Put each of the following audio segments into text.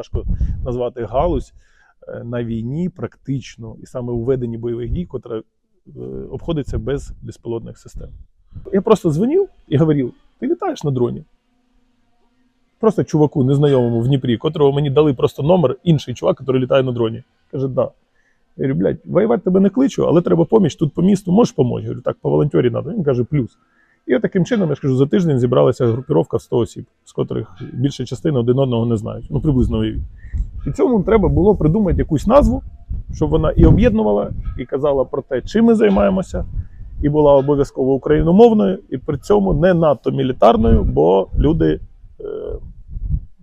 важко назвати галузь е, на війні практично і саме у веденні бойових дій, котра е, обходиться без безпілотних систем. Я просто дзвонив і говорив: ти літаєш на дроні? Просто чуваку, незнайомому в Дніпрі, котрого мені дали просто номер, інший чувак, який літає на дроні. Каже, да. Я говорю, блядь, воювати тебе не кличу, але треба поміч тут по місту, можеш помочь? Я говорю, так, по волонтері треба. Він каже, плюс. І таким чином, я ж кажу, за тиждень зібралася групіровка в 100 осіб, з котрих більша частина один одного не знають. Ну, приблизно уявіть. І цьому треба було придумати якусь назву, щоб вона і об'єднувала, і казала про те, чим ми займаємося, і була обов'язково україномовною, і при цьому не надто мілітарною, бо люди е,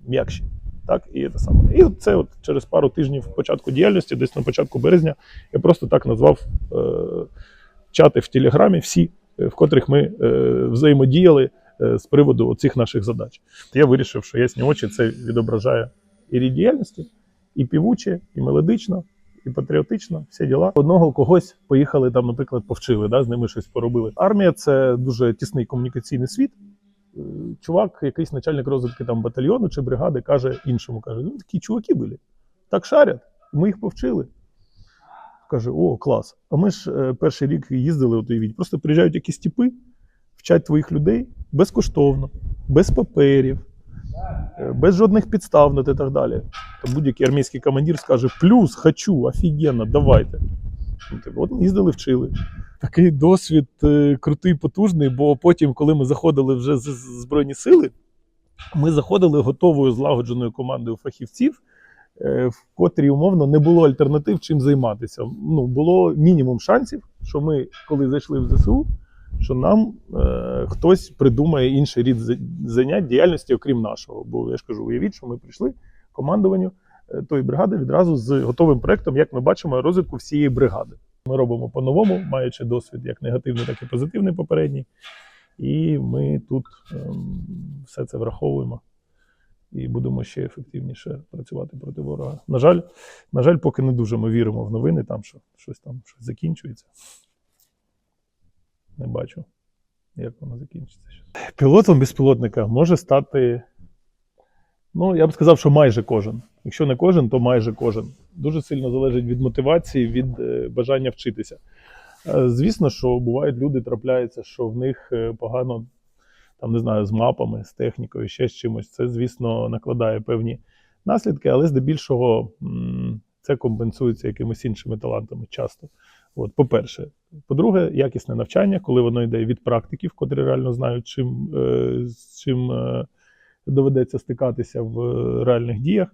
м'якші. Так, і це саме. І це от через пару тижнів початку діяльності, десь на початку березня, я просто так назвав е, чати в Телеграмі всі, в котрих ми е, взаємодіяли е, з приводу цих наших задач. Я вирішив, що ясні очі це відображає і рід діяльності, і півуче, і мелодично, і патріотично, всі діла. Одного когось поїхали там, наприклад, повчили, да, з ними щось поробили. Армія це дуже тісний комунікаційний світ. Е, Чувак, якийсь начальник розвитки там батальйону чи бригади, каже іншому: каже: ну такі чуваки були, так шарять, ми їх повчили. Каже: О, клас. А ми ж е, перший рік їздили, от уявіть, просто приїжджають якісь типи, вчать твоїх людей безкоштовно, без паперів, е, без жодних підстав і так далі. То будь-який армійський командир скаже: плюс, хочу, офігенно, давайте. Ну, типу, От ми їздили, вчили. Такий досвід е, крутий, потужний, бо потім, коли ми заходили вже з Збройні сили, ми заходили готовою злагодженою командою фахівців, в котрій умовно не було альтернатив чим займатися. Ну, було мінімум шансів, що ми, коли зайшли в ЗСУ, що нам е, хтось придумає інший рід занять діяльності, окрім нашого. Бо я ж кажу, уявіть, що ми прийшли командуванню е, тої бригади відразу з готовим проектом, як ми бачимо, розвитку всієї бригади. Ми робимо по-новому, маючи досвід як негативний, так і позитивний попередній. І ми тут ем, все це враховуємо і будемо ще ефективніше працювати проти ворога. На жаль, на жаль, поки не дуже ми віримо в новини, там що щось там щось закінчується. Не бачу, як воно закінчиться. Пілотом безпілотника може стати, ну, я б сказав, що майже кожен. Якщо не кожен, то майже кожен. Дуже сильно залежить від мотивації, від е, бажання вчитися. Е, Звісно, що бувають люди, трапляються, що в них е, погано, там не знаю, з мапами, з технікою, ще з чимось. Це, звісно, накладає певні наслідки, але здебільшого це компенсується якимись іншими талантами часто. От, по-перше. По-друге, якісне навчання, коли воно йде від практиків, котрі реально знають, чим, е, з чим е, доведеться стикатися в реальних діях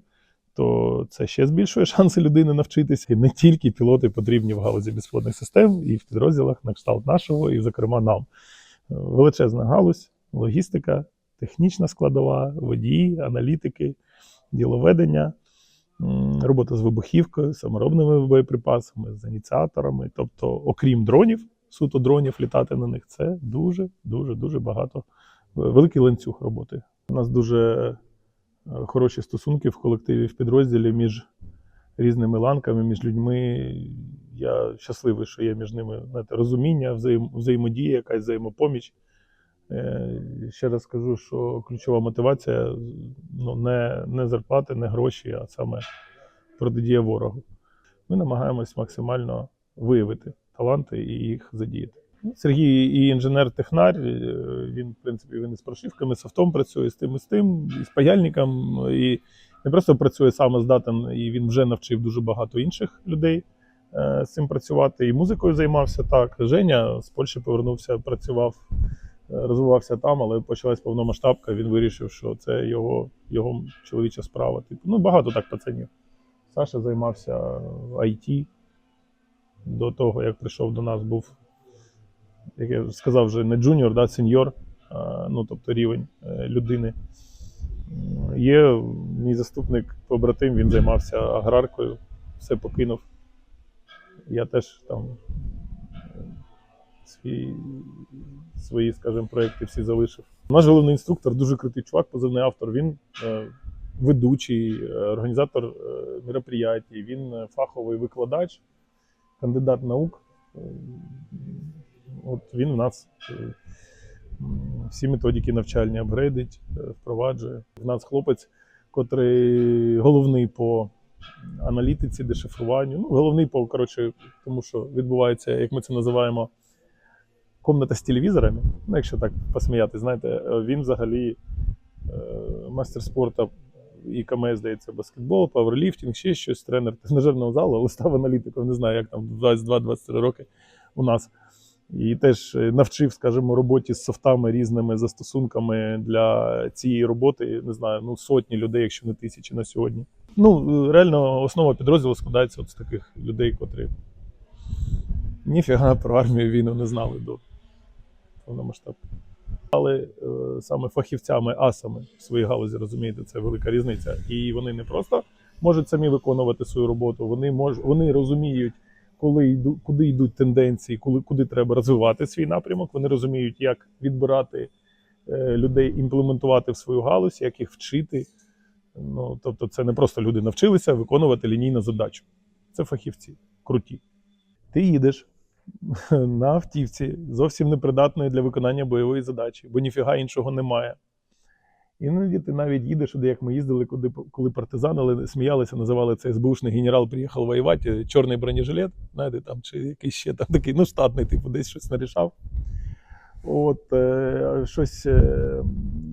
то це ще збільшує шанси людини навчитися. І не тільки пілоти потрібні в галузі безпілотних систем, і в підрозділах на кшталт нашого, і, зокрема, нам. Е, Величезна галузь, логістика, технічна складова, водії, аналітики, діловедення, робота з вибухівкою, саморобними боєприпасами, з ініціаторами. Тобто, окрім дронів, суто дронів, літати на них це дуже, дуже, дуже багато. Великий ланцюг роботи. У нас дуже е, хороші стосунки в колективі, в підрозділі між різними ланками, між людьми. Я щасливий, що є між ними знаєте, розуміння, взаєм, взаємодія, якась взаємопоміч. Е, Ще раз скажу, що ключова мотивація ну, не, не зарплати, не гроші, а саме протидія ворогу. Ми намагаємось максимально виявити таланти і їх задіяти. Сергій і інженер-технар, е, він, в принципі, він із прошивками, з автом працює, з тим і з тим, і з паяльником, і не просто працює сам а здатен, і він вже навчив дуже багато інших людей е, з цим працювати. І музикою займався так. Женя з Польщі повернувся, працював, розвивався там, але почалась повномасштабка. Він вирішив, що це його, його чоловіча справа. Типу, ну, багато так пацанів. Саша займався IT. До того, як прийшов до нас, був як я сказав, вже не джуніор, да, сеньор, ну тобто рівень е, людини. Є мій заступник побратим, він займався аграркою, все покинув. Я теж там свій, свої, скажімо, проекти всі залишив. Наш головний інструктор, дуже крутий чувак, позивний автор. Він е, ведучий, е, організатор е, мероприятій, він фаховий викладач, кандидат наук. От він у нас всі методики навчальні апгрейдить, впроваджує. У нас хлопець котрий головний по аналітиці, дешифруванню. Ну, головний по коротше, тому що відбувається, як ми це називаємо, комната з телевізорами. Ну, якщо так посміяти, знаєте, е, він взагалі е, мастер спорту і КМС, здається, баскетбол, паверліфтинг, ще щось, тренер тренажерного залу, але став аналітиком, не знаю, як там 22-23 роки у нас. І теж е, навчив, скажімо, роботі з софтами різними застосунками для цієї роботи, не знаю, ну сотні людей, якщо не тисячі на сьогодні. Ну, е, реально, основа підрозділу складається от з таких людей, котрі ніфіга про армію війну не знали до повномасштабки. Але е, саме фахівцями, асами в своїй галузі, розумієте, це велика різниця. І вони не просто можуть самі виконувати свою роботу, вони мож, вони розуміють, коли йду, куди йдуть тенденції, коли, куди треба розвивати свій напрямок. Вони розуміють, як відбирати е, людей, імплементувати в свою галузь, як їх вчити. Ну, тобто, це не просто люди навчилися виконувати лінійну задачу. Це фахівці, круті. Ти їдеш на автівці, зовсім непридатної для виконання бойової задачі, бо ніфіга іншого немає. Іноді ти навіть їдеш, де як ми їздили, куди, коли партизани сміялися, називали це СБУшний генерал приїхав воювати, чорний бронежилет, знаєте, там, чи якийсь ще там такий, ну, штатний, типу, десь щось нарішав. От, е, щось, е,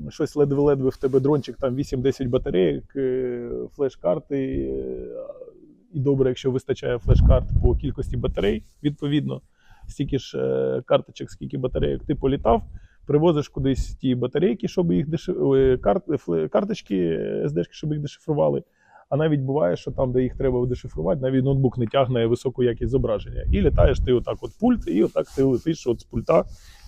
щось ледве-ледве в тебе дрончик, там 8-10 батарейок, е, флеш-карти. Е, і добре, якщо вистачає флеш-карт по кількості батарей, відповідно, стільки ж е, карточок, скільки батарейок ти політав, привозиш кудись ті батарейки, щоб їх дешиф... ой, карт... карточки, SD-шки, щоб їх дешифрували. А навіть буває, що там, де їх треба дешифрувати, навіть ноутбук не тягне високу якість зображення. І літаєш ти отак от пульт, і отак ти летиш от з пульта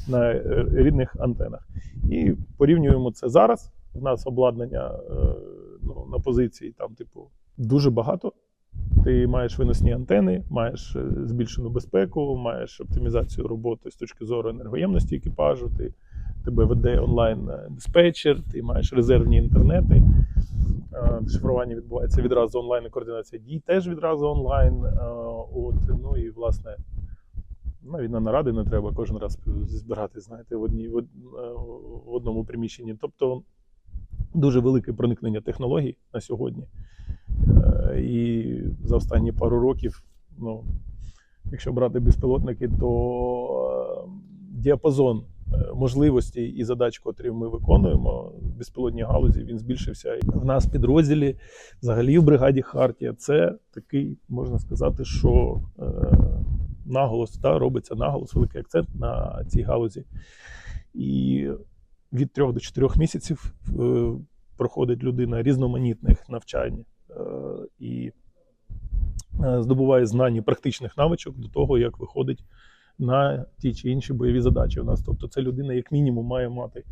на е, рідних антенах. І порівнюємо це зараз. В нас обладнання е, ну, на позиції там, типу, дуже багато. Ти маєш виносні антени, маєш е, збільшену безпеку, маєш оптимізацію роботи з точки зору енергоємності екіпажу. Ти тебе веде онлайн е, диспетчер, ти маєш резервні інтернети. Е, Дешифрування відбувається відразу онлайн, координація дій теж відразу онлайн. От, ну і власне навіть на наради не треба кожен раз збирати, знаєте, в, одній, в, од- в одному приміщенні. Тобто дуже велике проникнення технологій на сьогодні. І за останні пару років, ну, якщо брати безпілотники, то е, діапазон е, можливостей і задач, котрі ми виконуємо в безпілотній галузі, він збільшився. В нас в підрозділі, взагалі в бригаді Хартія, це такий, можна сказати, що е, наголос, да, робиться наголос, великий акцент на цій галузі. І від трьох до чотирьох місяців проходить людина різноманітних навчань і е, здобуває знання практичних навичок до того, як виходить на ті чи інші бойові задачі. У нас, тобто, це людина, як мінімум, має мати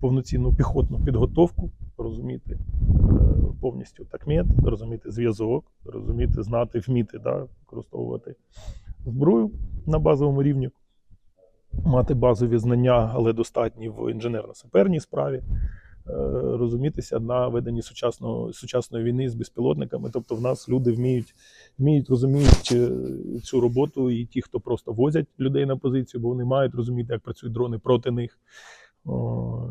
повноцінну піхотну підготовку, розуміти е, повністю такмет, розуміти зв'язок, розуміти, знати, вміти да, використовувати зброю на базовому рівні, мати базові знання, але достатні в інженерно-саперній справі. Е, Розумітися на веденні сучасного, сучасної війни з безпілотниками. Тобто, в нас люди вміють, вміють розуміють цю роботу, і ті, хто просто возять людей на позицію, бо вони мають розуміти, як працюють дрони проти них.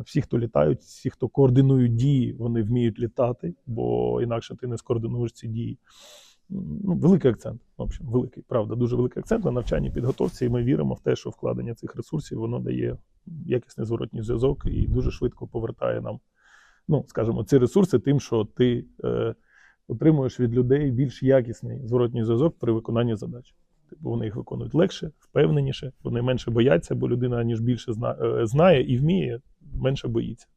Всі, хто літають, всі, хто координують дії, вони вміють літати, бо інакше ти не скоординуєш ці дії. Ну, великий акцент, в общем, великий, правда, дуже великий акцент на навчанні підготовці. І ми віримо в те, що вкладення цих ресурсів воно дає якісний зворотній зв'язок і дуже швидко повертає нам, ну скажімо, ці ресурси тим, що ти е, отримуєш від людей більш якісний зворотній зв'язок при виконанні задач. Типу вони їх виконують легше, впевненіше, вони менше бояться, бо людина ніж більше е, знає і вміє, менше боїться.